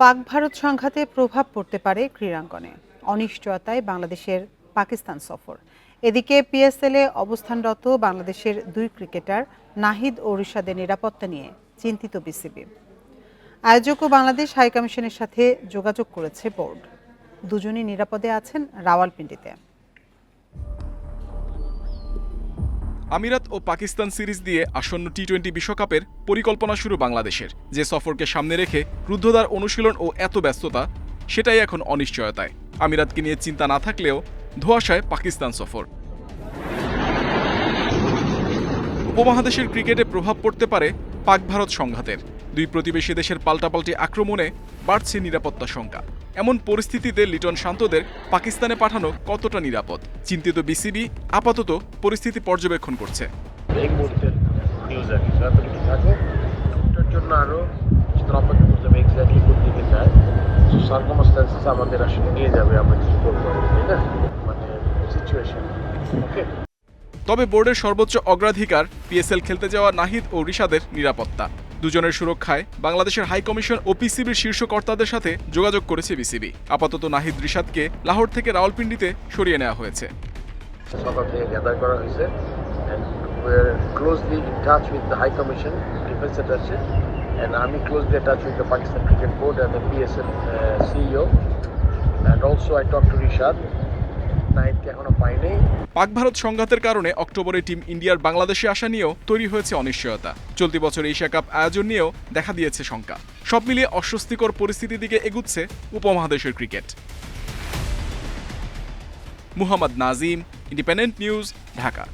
পাক ভারত সংঘাতে প্রভাব পড়তে পারে ক্রীড়াঙ্গনে। অনিশ্চয়তায় বাংলাদেশের পাকিস্তান সফর। এদিকে পিএসএলে অবস্থানরত বাংলাদেশের দুই ক্রিকেটার নাহিদ ও রিশাদের নিরাপত্তা নিয়ে চিন্তিত বিসিবি আয়োজক ও বাংলাদেশ হাইকমিশনের সাথে যোগাযোগ করেছে বোর্ড। দুজনই নিরাপদে আছেন রাওয়ালপিন্ডিতে। আমিরাত ও পাকিস্তান সিরিজ দিয়ে আসন্ন টি টোয়েন্টি বিশ্বকাপের পরিকল্পনা শুরু বাংলাদেশের। যে সফরকে সামনে রেখে রুদ্ধদ্বার অনুশীলন ও এত ব্যস্ততা, সেটাই এখন অনিশ্চয়তায়। আমিরাতকে নিয়ে চিন্তা না থাকলেও ধোয়াশায় পাকিস্তান সফর। উপমহাদেশের ক্রিকেটে প্রভাব পড়তে পারে পাক ভারত সংঘাতের। দুই প্রতিবেশী দেশের পাল্টাপাল্টি আক্রমণে বাড়ছে নিরাপত্তা শঙ্কা এমন পরিস্থিতিতে লিটন শান্তদের পাকিস্তানে পাঠানো কতটা নিরাপদ? চিন্তিত বিসিবি আপাতত পরিস্থিতি পর্যবেক্ষণ করছে। আমাদের আসলে নিয়ে যাবে আমরা কিছু করব মানে সিচুয়েশন ওকে তবে বোর্ডের সর্বোচ্চ অগ্রাধিকার পিএসএল খেলতে যাওয়া নাহিদ ও রিশাদের নিরাপত্তা। দুজনের সুরক্ষায় বাংলাদেশের হাই কমিশন ও পিসিবির শীর্ষ কর্তাদের সাথে যোগাযোগ করেছে বিসিবি। আপাতত নাহিদ রিশাদকে লাহোর থেকে রাওয়ালপিন্ডিতে সরিয়ে নেওয়া হয়েছে। Pakistan cricket board and the PSL CEO and also I talk to Rishad এখনও পাক ভারত সংঘাতের কারণে অক্টোবরে টিম ইন্ডিয়ার বাংলাদেশে আসা নিয়েও তৈরি হয়েছে অনিশ্চয়তা। চলতি বছর এশিয়া কাপ আয়োজন নিয়েও দেখা দিয়েছে শঙ্কা। সব মিলিয়ে অস্বস্তিকর পরিস্থিতির দিকে এগুচ্ছে উপমহাদেশের cricket. Muhammad Nazim, Independent News, Dhaka.